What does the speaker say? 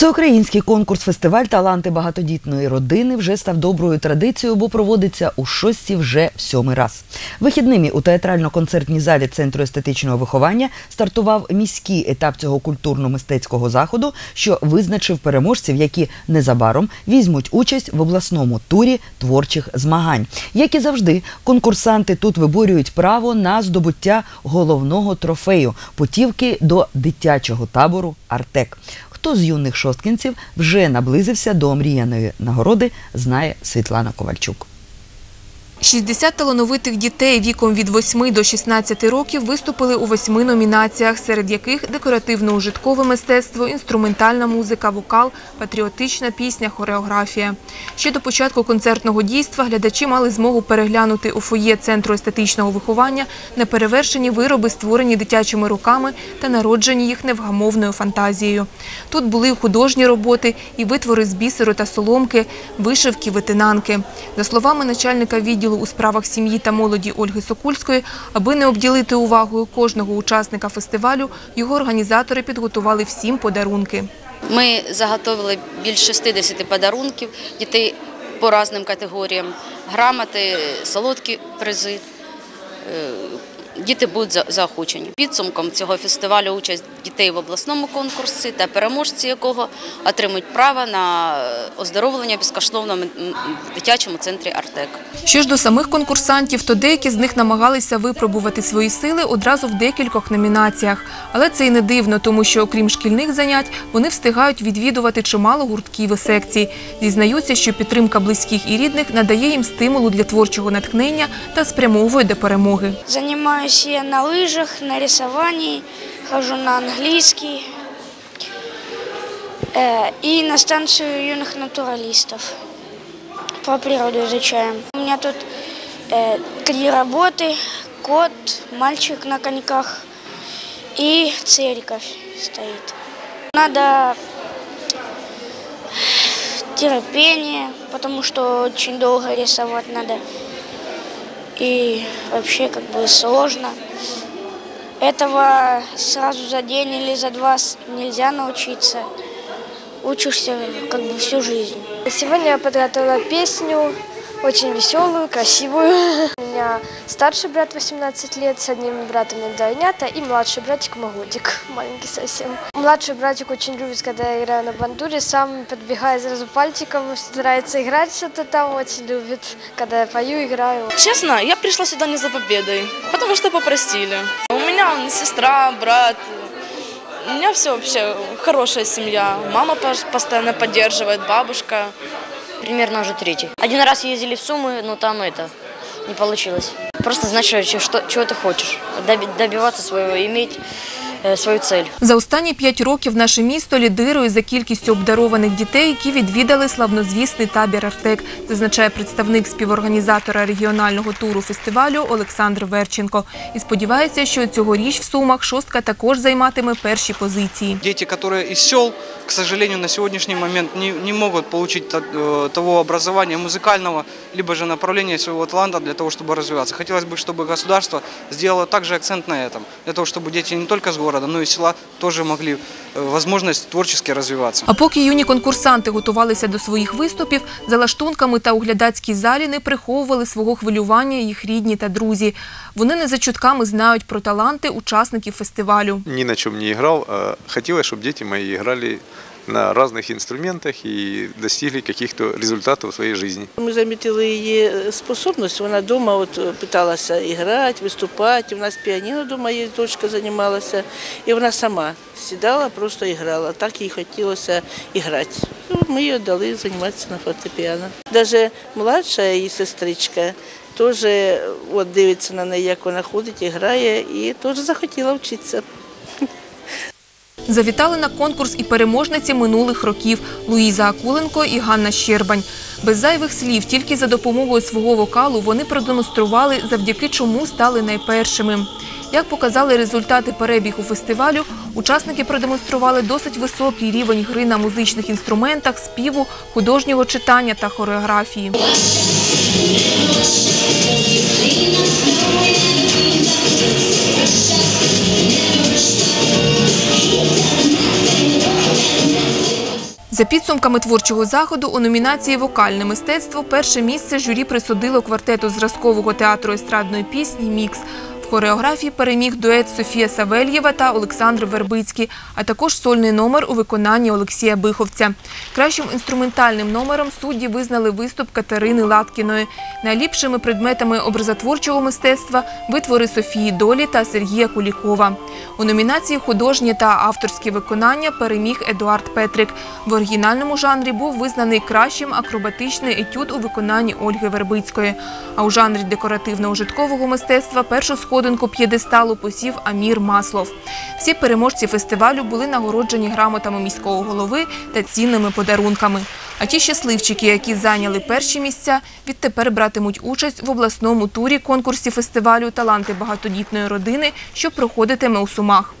Всеукраїнський конкурс-фестиваль Таланти багатодітної родини вже став доброю традицією, бо проводиться у шості вже в сьомий раз. Вихідними у театрально-концертній залі Центру естетичного виховання стартував міський етап цього культурно-мистецького заходу, що визначив переможців, які незабаром візьмуть участь в обласному турі творчих змагань. Як і завжди, конкурсанти тут виборюють право на здобуття головного трофею путівки до дитячого табору Артек. Хто з юних шосткінців вже наблизився до омріяної нагороди, знає Світлана Ковальчук. 60 талановитих дітей віком від 8 до 16 років виступили у восьми номінаціях, серед яких декоративно-ужиткове мистецтво, інструментальна музика, вокал, патріотична пісня, хореографія. Ще до початку концертного дійства глядачі мали змогу переглянути у фоє Центру естетичного виховання неперевершені вироби, створені дитячими руками та народжені їх невгамовною фантазією. Тут були художні роботи, і витвори з бісеру та соломки, вишивки, витинанки. За словами начальника відділу у справах сім'ї та молоді Ольги Сокульської, аби не обділити увагою кожного учасника фестивалю, його організатори підготували всім подарунки. Ми заготовили більше 60 подарунків дітей по різним категоріям, грамоти, солодкі призи. Е, Діти будуть за- заохочені. Підсумком цього фестивалю участь дітей в обласному конкурсі та переможці якого отримують право на оздоровлення безкоштовно в дитячому центрі Артек. Що ж до самих конкурсантів, то деякі з них намагалися випробувати свої сили одразу в декількох номінаціях. Але це й не дивно, тому що окрім шкільних занять, вони встигають відвідувати чимало гуртків і секцій. Зізнаються, що підтримка близьких і рідних надає їм стимулу для творчого натхнення та спрямовує до перемоги. Занимаюсь я на лыжах, на рисовании, хожу на английский э, и на станцию юных натуралистов. Про природу изучаем. У меня тут э, три работы. Кот, мальчик на коньках и церковь стоит. Надо терпение, потому что очень долго рисовать надо. И вообще как бы сложно. Этого сразу за день или за два нельзя научиться. Учишься как бы всю жизнь. Сегодня я подготовила песню, очень веселую, красивую. Старший брат 18 лет, с одним братом двойнята, и младший братик Магодик, маленький совсем. Младший братик очень любит, когда я играю на бандуре, сам подбегает сразу пальчиком, старается играть что-то там, очень любит, когда я пою, играю. Честно, я пришла сюда не за победой, потому что попросили. У меня он сестра, брат. У меня все вообще хорошая семья. Мама пос- постоянно поддерживает, бабушка. примерно уже третий. Один раз ездили в Сумы, но там это не получилось. Просто знать, что, чего ты хочешь, доби- добиваться своего, иметь свою цель. За останні п'ять років наше місто лідирує за кількістю обдарованих дітей, які відвідали славнозвісний табір Артек, зазначає представник співорганізатора регіонального туру фестивалю Олександр Верченко. І сподівається, що цьогоріч в Сумах шостка також займатиме перші позиції. Дети, которые из сел, к сожалению, на сегодняшний момент не, не могут получить та- э, того образования музыкального, либо же направления своего таланта для того, чтобы развиваться. Хотелось бы, чтобы государство сделало также акцент на этом, для того, чтобы дети не только с города, но и села тоже могли э, возможность творчески развиваться. А поки юні конкурсанти готувалися до своїх виступів, за лаштунками та у глядацькій залі не приховували свого хвилювання їх рідні та друзі. Вони не за чутками знають про таланти учасників фестивалю. Ні на чому не грав. а щоб діти мої грали играли на разных инструментах и достигли каких-то результатов в своей жизни. Ми замітили її способність. Вона вдома от е, питалася грати, виступати. У нас піаніно вдома є, дочка займалася. І вона сама сідала, просто і грала. Так їй хотілося і грати. Ну, Ми її дали займатися на фортепіано. Навіть младша її сестричка теж от дивиться на неї, як вона ходить і грає, і теж захотіла вчитися. Завітали на конкурс і переможниці минулих років Луїза Акуленко і Ганна Щербань. Без зайвих слів, тільки за допомогою свого вокалу вони продемонстрували, завдяки чому стали найпершими. Як показали результати перебігу фестивалю, учасники продемонстрували досить високий рівень гри на музичних інструментах, співу, художнього читання та хореографії. За підсумками творчого заходу у номінації Вокальне мистецтво перше місце журі присудило квартету зразкового театру естрадної пісні Мікс. Хореографії переміг дует Софія Савельєва та Олександр Вербицький, а також сольний номер у виконанні Олексія Биховця. Кращим інструментальним номером судді визнали виступ Катерини Латкіної. Найліпшими предметами образотворчого мистецтва витвори Софії Долі та Сергія Кулікова. У номінації художнє та авторське виконання переміг Едуард Петрик. В оригінальному жанрі був визнаний кращим акробатичний етюд у виконанні Ольги Вербицької. А у жанрі декоративно-ужиткового мистецтва першу сходинку п'єдесталу посів Амір Маслов. Всі переможці фестивалю були нагороджені грамотами міського голови та цінними подарунками. А ті щасливчики, які зайняли перші місця, відтепер братимуть участь в обласному турі конкурсі фестивалю Таланти багатодітної родини, що проходитиме у Сумах.